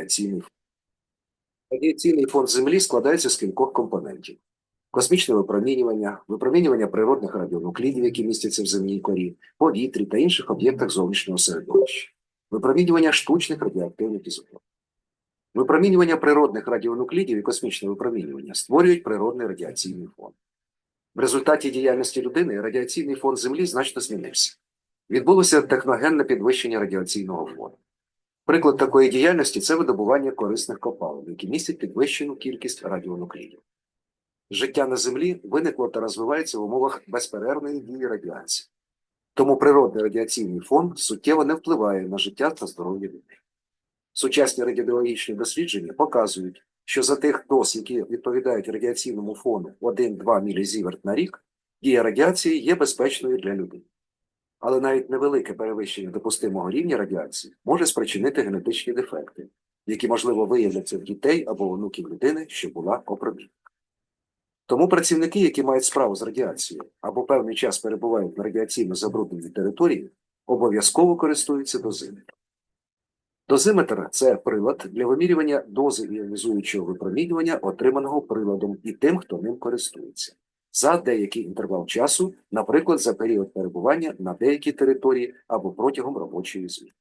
радіаційний фон. Радіаційний фон Землі складається з кількох компонентів: космічне випромінювання, випромінювання природних радіонуклідів, які містяться в земній корі, повітрі та інших об'єктах зовнішнього середовища, випромінювання штучних радіоактивних ізотопів. Випромінювання природних радіонуклідів і космічне випромінювання створюють природний радіаційний фон. В результаті діяльності людини радіаційний фон Землі значно змінився. Відбулося техногенне підвищення радіаційного фону. Приклад такої діяльності це видобування корисних копалин, які містять підвищену кількість радіонуклідів. Життя на Землі виникло та розвивається в умовах безперервної дії радіації. Тому природний радіаційний фон суттєво не впливає на життя та здоров'я людей. Сучасні радіологічні дослідження показують, що за тих доз, які відповідають радіаційному фону 1-2 мілізіверт на рік, дія радіації є безпечною для людей. Але навіть невелике перевищення допустимого рівня радіації може спричинити генетичні дефекти, які, можливо, виявляться в дітей або онуків людини, що була опромінена. Тому працівники, які мають справу з радіацією або певний час перебувають на радіаційно забрудненій території, обов'язково користуються дозиметром. Дозиметр це прилад для вимірювання дози іонізуючого випромінювання, отриманого приладом і тим, хто ним користується, за деякий інтервал часу, наприклад, за період перебування на деякій території або протягом робочої зміни.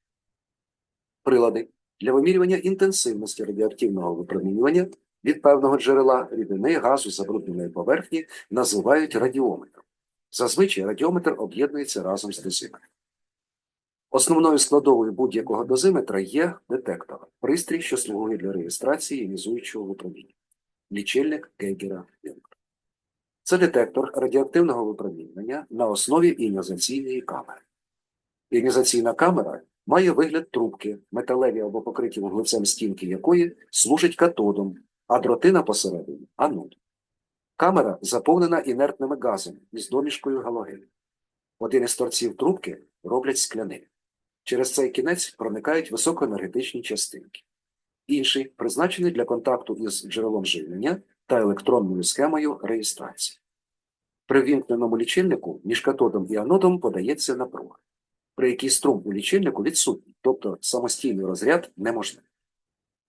Прилади для вимірювання інтенсивності радіоактивного випромінювання від певного джерела рідини газу забрудненої поверхні називають радіометром. Зазвичай радіометр об'єднується разом з дозиметром. Основною складовою будь-якого дозиметра є детектор, пристрій, що слугує для реєстрації іонізуючого випроміння, лічильник Гейгера Вілка. Це детектор радіоактивного випромінювання на основі іонізаційної камери. Іонізаційна камера має вигляд трубки, металеві або покриті вуглецем стінки якої служать катодом, а дротина посередині анод. Камера заповнена інертними газами із домішкою галогену. Один із торців трубки роблять скляним. Через цей кінець проникають високоенергетичні частинки. Інший призначений для контакту із джерелом живлення та електронною схемою реєстрації. При вімкненому лічильнику між катодом і анодом подається напруга, при якій струм у лічильнику відсутній, тобто самостійний розряд неможливий.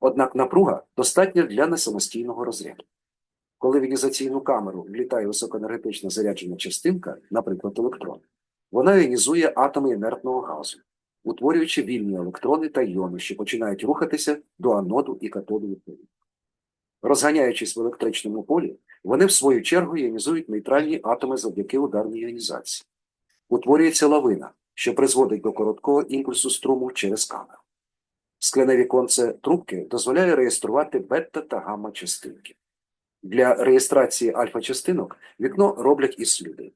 Однак напруга достатня для несамостійного розряду. Коли в іонізаційну камеру влітає високоенергетично заряджена частинка, наприклад, електрон, вона іонізує атоми інертного газу, утворюючи вільні електрони та іони, що починають рухатися до аноду і катоду відповідно. Розганяючись в електричному полі, вони в свою чергу іонізують нейтральні атоми завдяки ударній іонізації. Утворюється лавина, що призводить до короткого імпульсу струму через камеру. Скляне віконце трубки дозволяє реєструвати бета та гамма частинки. Для реєстрації альфа-частинок вікно роблять із слюди.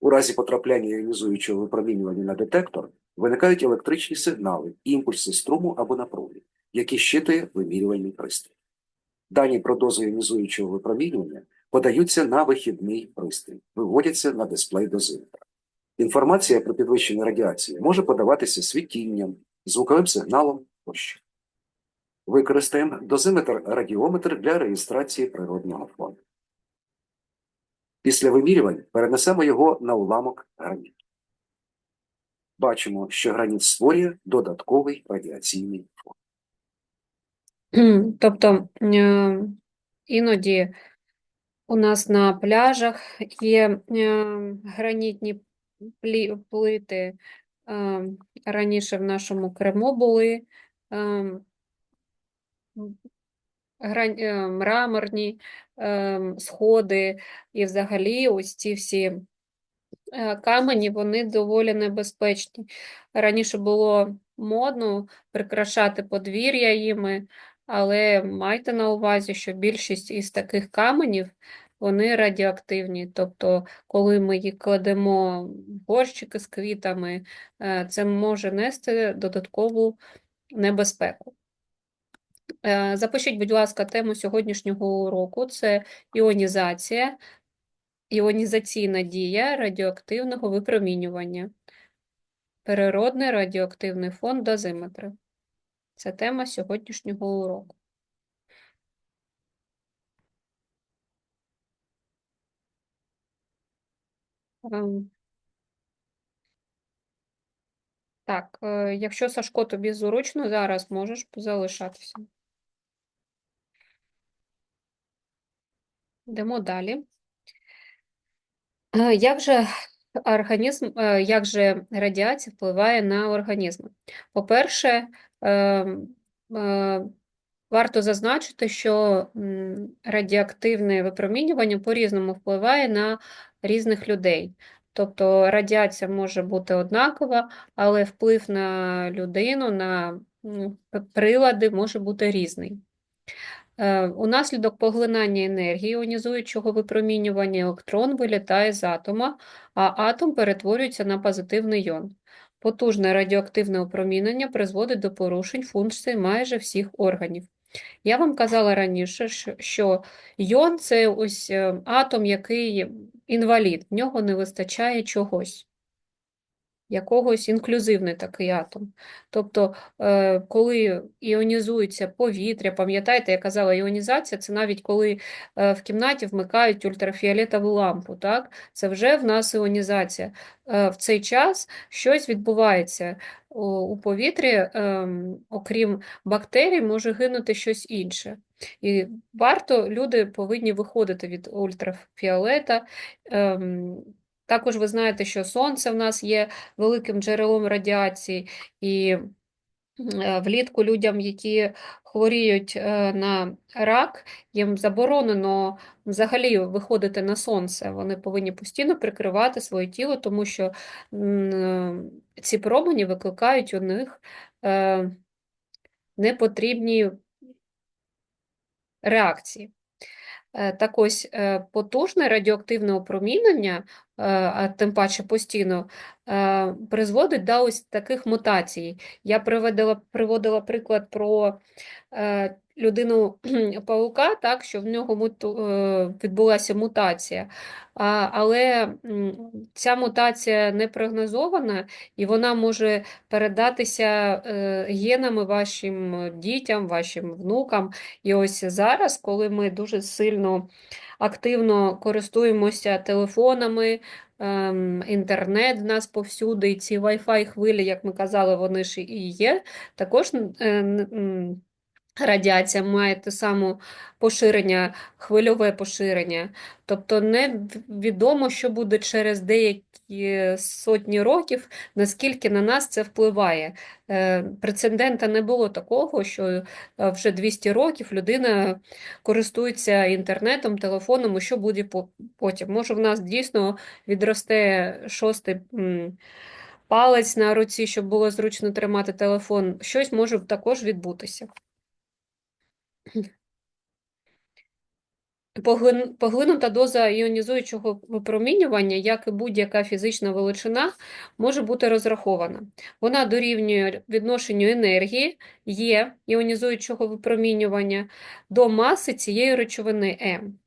У разі потрапляння іонізуючого випромінювання на детектор виникають електричні сигнали, імпульси струму або напруги, які щитує вимірювальний пристрій. Дані про дозу іонізуючого випромінювання подаються на вихідний пристрій, виводяться на дисплей дозиметра. Інформація про підвищення радіації може подаватися світінням, звуковим сигналом тощо. Використаємо дозиметр радіометр для реєстрації природного фону. Після вимірювань перенесемо його на уламок граніту. Бачимо, що граніт створює додатковий радіаційний фон. Тобто е, іноді у нас на пляжах є е, гранітні плити. е, Раніше в нашому Криму були мраморні сходи, і взагалі ось ці всі е, камені, вони доволі небезпечні. Раніше було модно прикрашати подвір'я їми, але майте на увазі, що більшість із таких каменів вони радіоактивні. Тобто, коли ми їх кладемо в горщики з квітами, е, це може нести додаткову небезпеку. Е, Запишіть, будь ласка, тему сьогоднішнього уроку це іонізація, іонізаційна дія радіоактивного випромінювання. Природний радіоактивний фон дозиметра. Це тема сьогоднішнього уроку. Ем. Так, е, якщо Сашко тобі зручно, зараз можеш залишатися. Йдемо далі. Е, як же організм, е, як же радіація впливає на організм? По-перше, варто зазначити, що радіоактивне випромінювання по-різному впливає на різних людей. Тобто радіація може бути однакова, але вплив на людину, на прилади може бути різний. Е, Унаслідок поглинання енергії іонізуючого випромінювання електрон вилітає з атома, а атом перетворюється на позитивний іон. Потужне радіоактивне опромінення призводить до порушень функцій майже всіх органів. Я вам казала раніше, що- йон – це ось е, атом, який інвалід, в нього не вистачає чогось якогось інклюзивний такий атом. Тобто, е, коли іонізується повітря, пам'ятаєте, я казала, іонізація це навіть коли е, в кімнаті вмикають ультрафіолетову лампу, так? Це вже в нас іонізація. Е, В цей час щось відбувається у повітрі, ем, окрім бактерій, може гинути щось інше. І варто, люди повинні виходити від ультрафіолета. Також ви знаєте, що сонце в нас є великим джерелом радіації, і е, влітку людям, які хворіють е, на рак, їм заборонено взагалі виходити на сонце. Вони повинні постійно прикривати своє тіло, тому що е, ці промені викликають у них непотрібні реакції. Так ось, потужне радіоактивне опромінення, а тим паче постійно, е, призводить до ось таких мутацій. Я приводила, приводила приклад про е, людину паука, так, що в нього муту, е, відбулася мутація. А, але ця мутація не прогнозована, і вона може передатися е, генами вашим дітям, вашим внукам. І ось зараз, коли ми дуже сильно активно користуємося телефонами, ем, інтернет в нас повсюди, і ці Wi-Fi хвилі, як ми казали, вони ж і є, також е, радіація має те саме поширення, хвильове поширення. Тобто невідомо, що буде через деякі сотні років, наскільки на нас це впливає. Е, Прецедента не було такого, що е, вже 200 років людина користується інтернетом, телефоном, і що буде потім. Може, в нас дійсно відросте шостий палець на руці, щоб було зручно тримати телефон. Щось може також відбутися. Поглин- Поглинута доза іонізуючого випромінювання, як і будь-яка фізична величина, може бути розрахована. Вона дорівнює відношенню енергії Є іонізуючого випромінювання до маси цієї речовини М.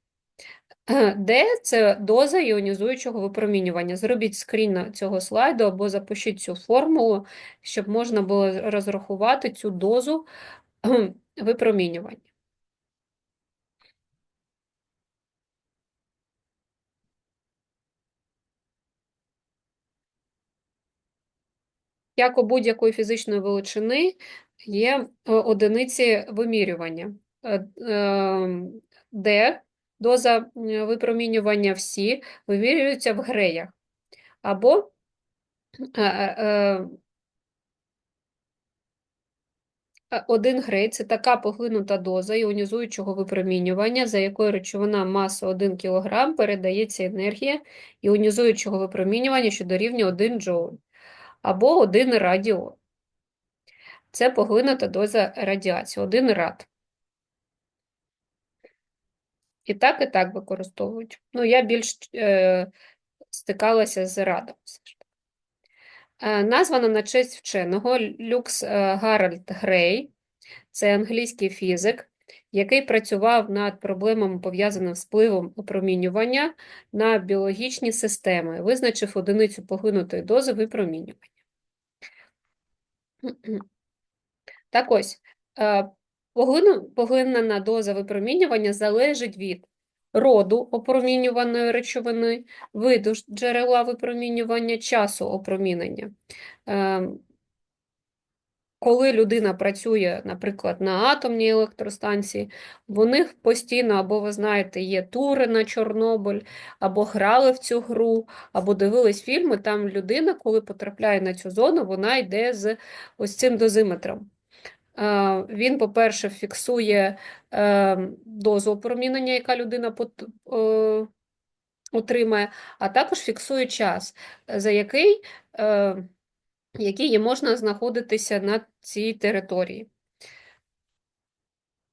Д – це доза іонізуючого випромінювання. Зробіть скрін цього слайду або запишіть цю формулу, щоб можна було розрахувати цю дозу випромінювання. Як у будь-якої фізичної величини є е, одиниці вимірювання. Е, ем, Д – доза е, випромінювання всі вимірюються в греях. Або е, е, е, е, один грей – це така поглинута доза іонізуючого випромінювання, за якою речовина маса 1 кг передається енергія іонізуючого випромінювання, що дорівнює 1 джоуль, або 1 радіон. Це поглинута доза радіації, один рад. І так, і так використовують. Ну, я більш е, стикалася з радом. Е, названа на честь вченого Люкс е, Гарольд Грей. Це англійський фізик, який працював над проблемами, пов'язаними з впливом опромінювання на біологічні системи, визначив одиницю поглинутої дози випромінювання. Так ось, е, поглинена доза випромінювання залежить від роду опромінюваної речовини, виду джерела випромінювання, часу опромінення. Коли людина працює, наприклад, на атомній електростанції, в них постійно, або ви знаєте, є тури на Чорнобиль, або грали в цю гру, або дивились фільми. Там людина, коли потрапляє на цю зону, вона йде з ось цим дозиметром. Е, Він, по-перше, фіксує е, дозу опромінення, яка людина е, отримає, а також фіксує час, за який, е, який можна знаходитися на цій території.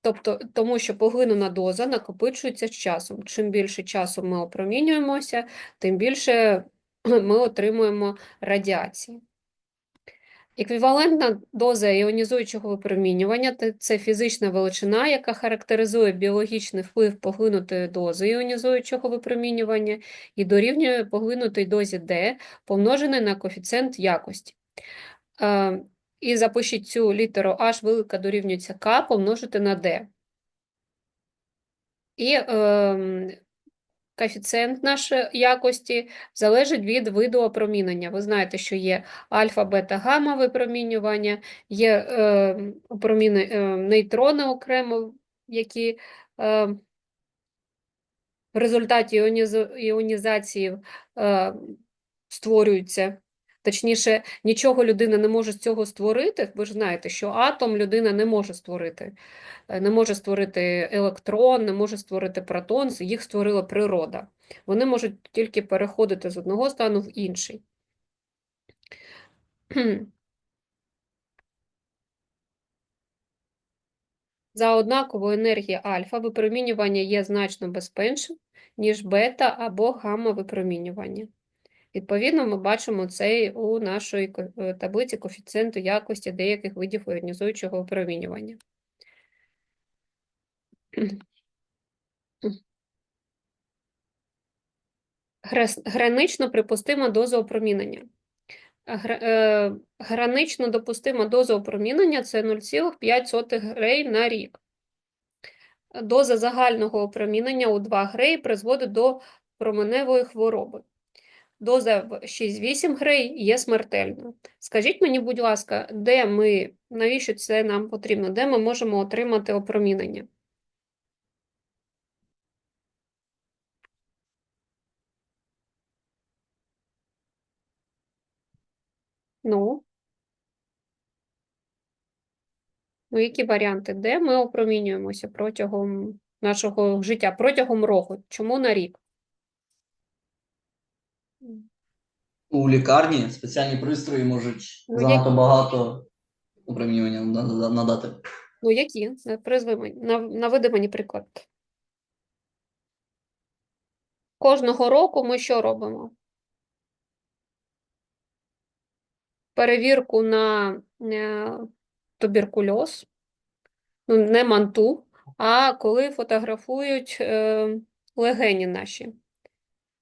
Тобто, тому що поглинена доза накопичується з часом. Чим більше часу ми опромінюємося, тим більше ми отримуємо радіації. Еквівалентна доза іонізуючого випромінювання – це фізична величина, яка характеризує біологічний вплив поглинутої дози іонізуючого випромінювання і дорівнює поглинутій дозі D, помножений на коефіцієнт якості. Е, І запишіть цю літеру H велика дорівнюється K помножити на D. І ем, коефіцієнт нашої якості залежить від виду опромінення. Ви знаєте, що є альфа, бета, гамма випромінювання, є е, опроміни, е, нейтрони окремо, які е, в результаті іонізації е, створюються. Точніше, нічого людина не може з цього створити. Ви ж знаєте, що атом людина не може створити. Е, Не може створити електрон, не може створити протон, їх створила природа. Вони можуть тільки переходити з одного стану в інший. За однаковою енергією альфа випромінювання є значно безпечним, ніж бета або гамма випромінювання. Відповідно, ми бачимо це у нашій е, таблиці коефіцієнту якості деяких видів іонізуючого випромінювання. Грес- Гранично припустима доза опромінення. Е, Гранично допустима доза опромінення – це 0,5 грей на рік. Доза загального опромінення у 2 греї призводить до променевої хвороби. Доза в 6-8 грей є смертельною. Скажіть мені, будь ласка, де ми, навіщо це нам потрібно, де ми можемо отримати опромінення? Ну, ну які варіанти? Де ми опромінюємося протягом нашого життя, протягом року? Чому на рік? У лікарні спеціальні пристрої можуть Ну, занадто які? багато опромінювання нада- надати. Ну, які? Е, Призви мені, нав- наведи мені приклад. Кожного року ми що робимо? Перевірку на е, туберкульоз, ну, не манту, а коли фотографують е, легені наші.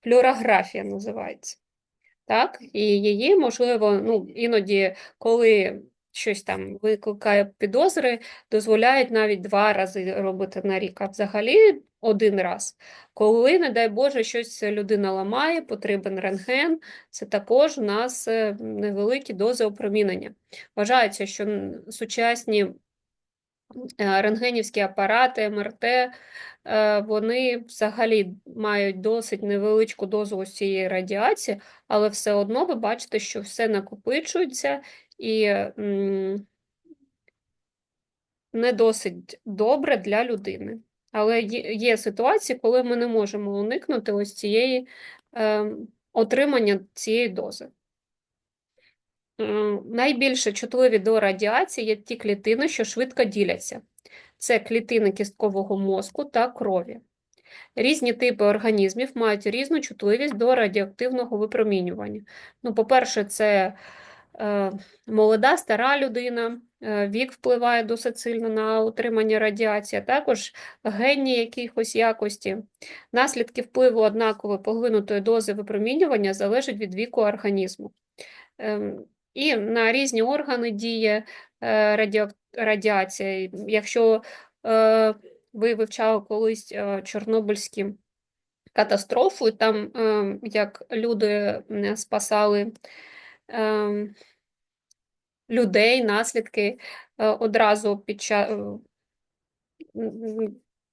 Флюорографія називається. Так? І її, можливо, ну, іноді, коли щось там викликає підозри, дозволяють навіть два рази робити на рік, а взагалі один раз. Коли, не дай Боже, щось людина ламає, потрібен рентген, це також у нас е, невеликі дози опромінення. Вважається, що сучасні рентгенівські апарати, МРТ, е, вони взагалі мають досить невеличку дозу ось цієї радіації, але все одно ви бачите, що все накопичується і не досить добре для людини. Але є, ситуації, коли ми не можемо уникнути ось цієї е, отримання цієї дози. Е, Найбільше чутливі до радіації є ті клітини, що швидко діляться. Це клітини кісткового мозку та крові. Різні типи організмів мають різну чутливість до радіоактивного випромінювання. Ну, по-перше, це е, молода, стара людина, е, вік впливає досить сильно на утримання радіації, а також генні якихось якості. Наслідки впливу однакової поглинутої дози випромінювання залежать від віку організму. Ем, І на різні органи діє е, радіація. Якщо е, ви вивчали колись е, Чорнобильські катастрофу, там як люди спасали людей наслідки одразу під час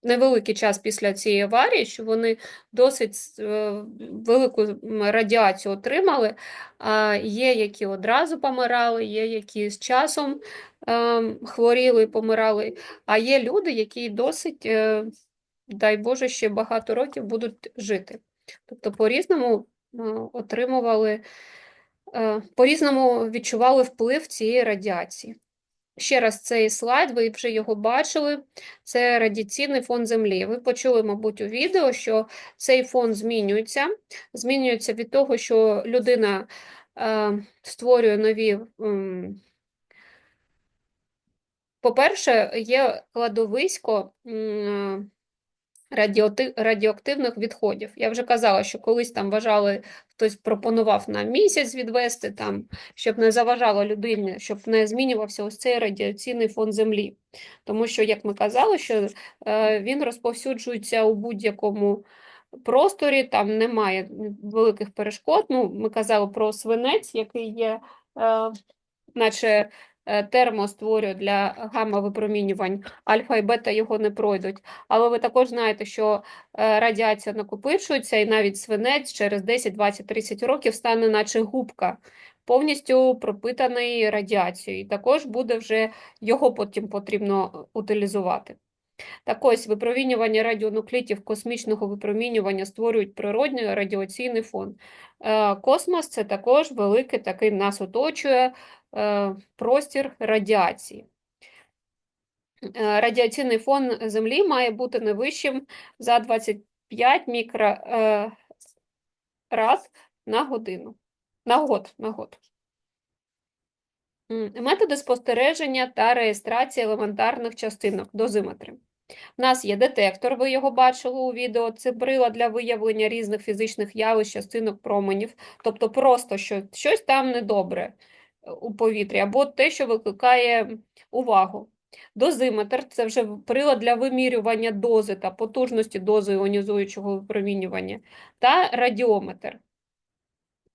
невеликий час після цієї аварії, що вони досить е, велику радіацію отримали. А є, які одразу помирали, є, які з часом ем, хворіли і помирали, а є люди, які досить, е, дай Боже, ще багато років будуть жити. Тобто по-різному е, отримували, по-різному відчували вплив цієї радіації. Ще раз цей слайд, ви вже його бачили. Це радіаційний фон Землі. Ви почули, мабуть, у відео, що цей фон змінюється. Змінюється від того, що людина е, створює нові. Е, По-перше, є кладовисько радіоактивних відходів. Я вже казала, що колись там вважали, хтось пропонував на місяць відвести, там, щоб не заважало людині, щоб не змінювався ось цей радіаційний фон Землі. Тому що, як ми казали, що е, він розповсюджується у будь-якому просторі, там немає великих перешкод. Ну, ми казали про свинець, який є, е, наче термо створює для гамма-випромінювань, альфа і бета його не пройдуть. Але ви також знаєте, що е, радіація накопичується, і навіть свинець через 10, 20, 30 років стане наче губка, повністю пропитаний радіацією. І також буде вже його потім потрібно утилізувати. Так ось, випромінювання радіонуклідів космічного випромінювання створюють природний радіаційний фон. Е, Космос це також великий такий нас оточує е, простір радіації. Е, Радіаційний фон Землі має бути не вищим за 25 мікро е, на годину. На год, на год. Методи спостереження та реєстрації елементарних частинок, дозиметри. У нас є детектор, ви його бачили у відео, це прилад для виявлення різних фізичних явищ, частинок променів, тобто просто що щось там недобре у повітрі, або те, що викликає увагу. Дозиметр це вже прилад для вимірювання дози та потужності дози іонізуючого випромінювання, та радіометр.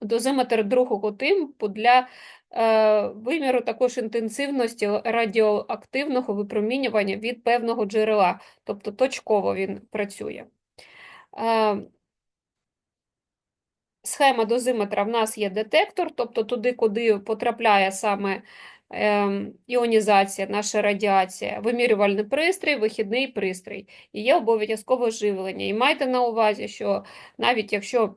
Дозиметр другого типу для е, виміру також інтенсивності радіоактивного випромінювання від певного джерела, тобто точково він працює. Е, Схема дозиметра в нас є детектор, тобто туди, куди потрапляє саме ем, іонізація, наша радіація, вимірювальний пристрій, вихідний пристрій. І є обов'язкове живлення. І майте на увазі, що навіть якщо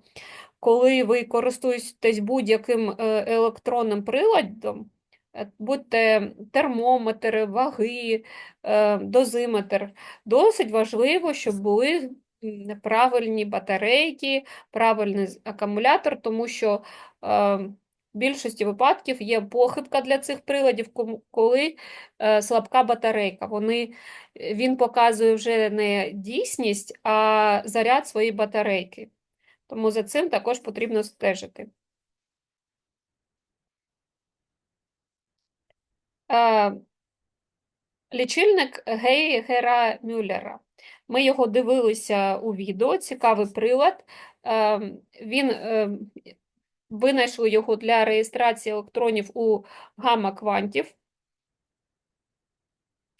коли ви користуєтесь будь-яким е, електронним приладом, е, будь-те ваги, е, дозиметр, досить важливо, щоб були правильні батарейки, правильний акумулятор, тому що е, в більшості випадків є похибка для цих приладів, коли е, слабка батарейка. Вони, е, він показує вже не дійсність, а заряд своєї батарейки. Тому за цим також потрібно стежити. Лічильник Гейгера Мюллера. Ми його дивилися у відео, цікавий прилад. Е, Він е, винайшли його для реєстрації електронів у гамма-квантів.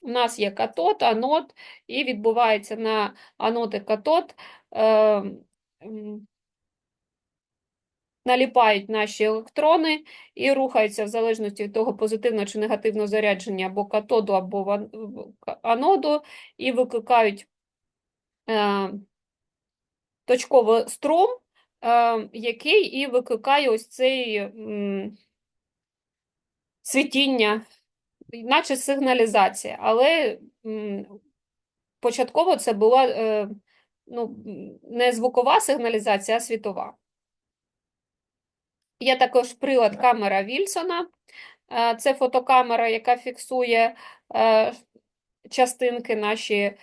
У нас є катод, анод, і відбувається на анод і катод. Наліпають наші електрони і рухаються в залежності від того, позитивно чи негативно зарядження або катоду, або аноду, і викликають е, точковий струм, е, який і викликає ось цей м, світіння, наче сигналізація. Але м, початково це була е, ну, не звукова сигналізація, а світова. Є також прилад камера Вільсона. Е, Це фотокамера, яка фіксує е, частинки наші е,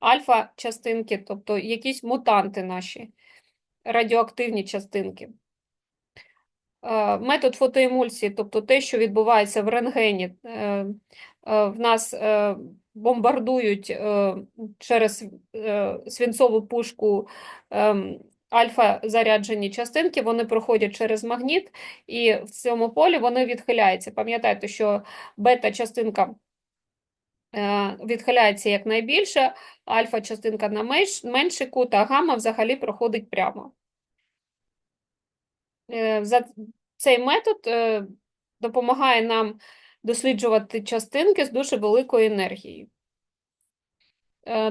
альфа-частинки, тобто якісь мутанти наші, радіоактивні частинки. Метод фотоемульсії, тобто те, що відбувається в рентгені, в нас бомбардують через свинцову пушку ем, альфа-заряджені частинки, вони проходять через магніт, і в цьому полі вони відхиляються. Пам'ятайте, що бета-частинка е, відхиляється якнайбільше, альфа-частинка на менш, менший кут, а гамма взагалі проходить прямо. Е, За цей метод е, допомагає нам досліджувати частинки з дуже великою енергією.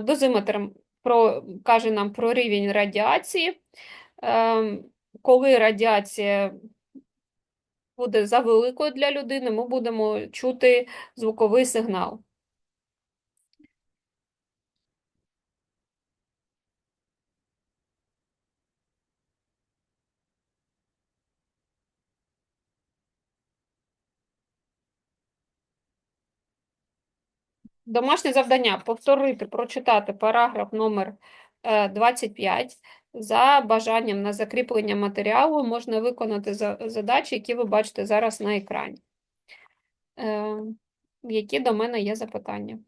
Дозиметр про, каже нам про рівень радіації. Ем, Коли радіація буде завеликою для людини, ми будемо чути звуковий сигнал. Домашнє завдання повторити, прочитати параграф номер е, 25. За бажанням на закріплення матеріалу можна виконати задачі, які ви бачите зараз на екрані. Е, Які до мене є запитання?